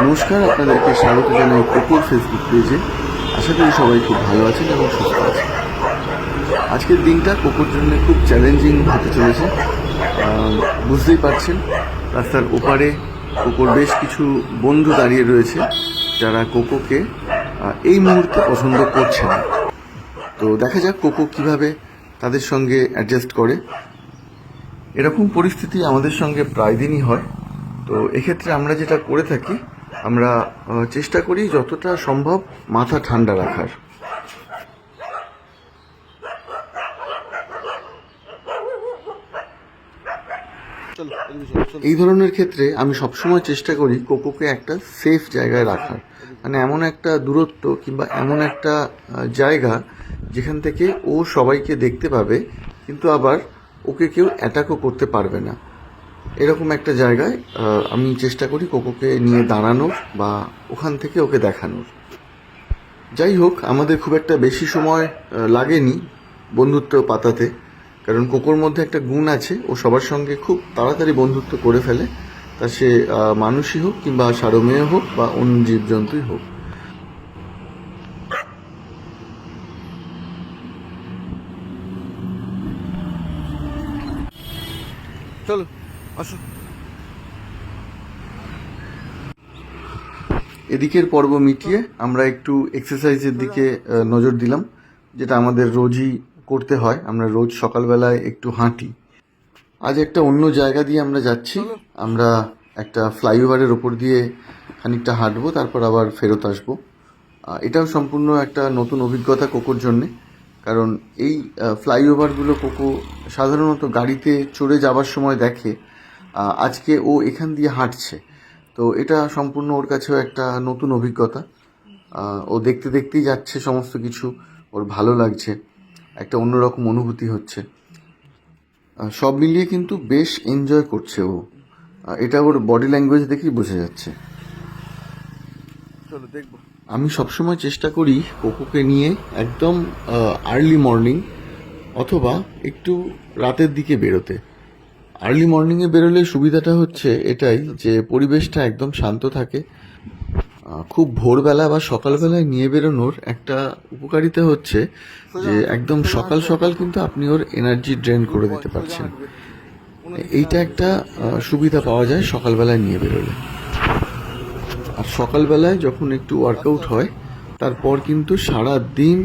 নমস্কার, আপনাদেরকে স্বাগত জানাই কোকুর ফেসবুক পেজে আশা করি সবাই খুব ভালো আছেন এবং সুস্থ আছেন। আজকের দিনটা কোকোর জন্য খুব চ্যালেঞ্জিং হতে চলেছে। বুঝতেই পারছেন, রাস্তার ওপারে কোকোর বেশ কিছু বন্ধু দাঁড়িয়ে রয়েছে, যারা কোকোকে এই মুহূর্তে পছন্দ করছে না। তো দেখা যাক কোকো কীভাবে তাদের সঙ্গে অ্যাডজাস্ট করে। এরকম পরিস্থিতি আমাদের সঙ্গে প্রায় দিনই হয়। তো এক্ষেত্রে আমরা যেটা করে থাকি আমরা চেষ্টা করি যতটা সম্ভব মাথা ঠান্ডা রাখার। এই ধরনের ক্ষেত্রে আমি সবসময় চেষ্টা করি কোকোকে একটা সেফ জায়গায় রাখার। মানে এমন একটা দূরত্ব কিংবা এমন একটা জায়গা যেখান থেকে ও সবাইকে দেখতে পাবে, কিন্তু আবার ওকে কেউ অ্যাটাকও করতে পারবে না। এরকম একটা জায়গায় আমি চেষ্টা করি কোকোকে নিয়ে দাঁড়ানোর বা ওখান থেকে ওকে দেখানোর। যাই হোক, আমাদের খুব একটা বেশি সময় লাগেনি বন্ধুত্ব পাতাতে, কারণ কোকোর মধ্যে একটা গুণ আছে, ও সবার সঙ্গে খুব তাড়াতাড়ি বন্ধুত্ব করে ফেলে। তা সে মানুষই হোক কিংবা সারমেয় হোক বা অন্য জীবজন্তুই হোক। চলো। এদিকের পর্ব মিটিয়ে আমরা একটু এক্সারসাইজের দিকে নজর দিলাম, যেটা আমাদের রোজই করতে হয়। আমরা রোজ সকালবেলায় একটু হাঁটি। আজ একটা অন্য জায়গা দিয়ে আমরা যাচ্ছি। আমরা একটা ফ্লাইওভারের ওপর দিয়ে খানিকটা হাঁটবো, তারপর আবার ফেরত আসব। এটাও সম্পূর্ণ একটা নতুন অভিজ্ঞতা কোকোর জন্যে। কারণ এই ফ্লাইওভারগুলো কোকো সাধারণত গাড়িতে চড়ে যাবার সময় দেখে। আজকে ও এখান দিয়ে হাঁটছে। তো এটা সম্পূর্ণ ওর কাছেও একটা নতুন অভিজ্ঞতা। ও দেখতে দেখতেই যাচ্ছে সমস্ত কিছু। ওর ভালো লাগছে। একটা অন্যরকম অনুভূতি হচ্ছে। সব মিলিয়ে কিন্তু বেশ এনজয় করছে ও। এটা ওর বডি ল্যাঙ্গুয়েজ দেখেই বোঝা যাচ্ছে। চলো দেখব। আমি সবসময় চেষ্টা করি কোকোকে নিয়ে একদম আর্লি মর্নিং অথবা একটু রাতের দিকে বেরোতে। আর্লি মর্নিংয়ে বেরোলে সুবিধাটা হচ্ছে এটাই যে পরিবেশটা একদম শান্ত থাকে। খুব ভোরবেলা বা সকালবেলায় নিয়ে বেরোনোর একটা উপকারিতা হচ্ছে যে একদম সকাল সকাল কিন্তু আপনি ওর এনার্জি ড্রেন করে দিতে পারছেন। এইটা একটা সুবিধা পাওয়া যায় সকালবেলায় নিয়ে বেরোলে। আর সকালবেলায় যখন একটু ওয়ার্কআউট হয়, তারপর কিন্তু সারা দিন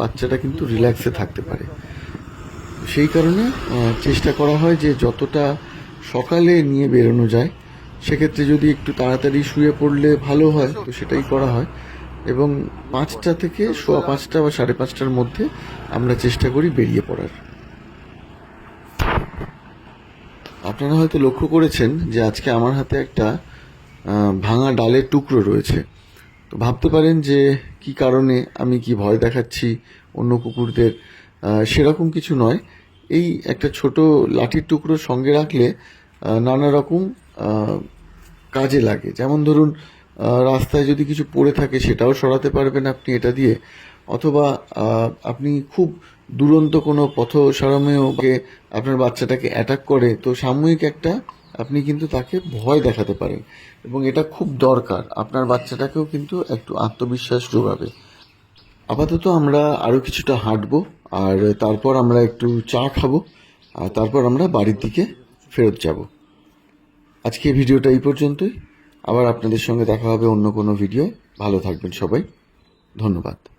বাচ্চাটা কিন্তু রিল্যাক্সে থাকতে পারে। সেই কারণে চেষ্টা করা হয় যে যতটা সকালে নিয়ে বেরোনো যায়, সেক্ষেত্রে যদি একটু তাড়াতাড়ি শুয়ে পড়লে ভালো হয়, তো সেটাই করা হয়। এবং পাঁচটা থেকে সোয়া পাঁচটা বা সাড়ে পাঁচটার মধ্যে আমরা চেষ্টা করি বেরিয়ে পড়ার। আপনারা হয়তো লক্ষ্য করেছেন যে আজকে আমার হাতে একটা ভাঙা ডালের টুকরো রয়েছে। তো ভাবতে পারেন যে কি কারণে আমি কি ভয় দেখাচ্ছি অন্য কুকুরদের সেরকম কিছু নয়। এই একটা ছোট লাঠির টুকরো সঙ্গে রাখলে নানা রকম কাজে লাগে। যেমন ধরুন রাস্তায় যদি কিছু পড়ে থাকে, সেটাও সরাতে পারবেন আপনি এটা দিয়ে। অথবা আপনি খুব দুরন্ত কোনো পথ সারমেয়কে আপনার বাচ্চাটাকে অ্যাটাক করে, তো সাময়িক একটা আপনি কিন্তু তাকে ভয় দেখাতে পারেন। এবং এটা খুব দরকার। আপনার বাচ্চাটাকেও কিন্তু একটু আত্মবিশ্বাস যোগাবে। আপাতত আমরা আরও কিছুটা হাঁটবো। আর তারপর আমরা একটু চা খাব, আর তারপর আমরা বাড়ির দিকে ফেরত যাব। আজকে ভিডিওটা এই পর্যন্তই। আবার আপনাদের সঙ্গে দেখা হবে অন্য কোনো ভিডিও ভালো থাকবেন সবাই। ধন্যবাদ।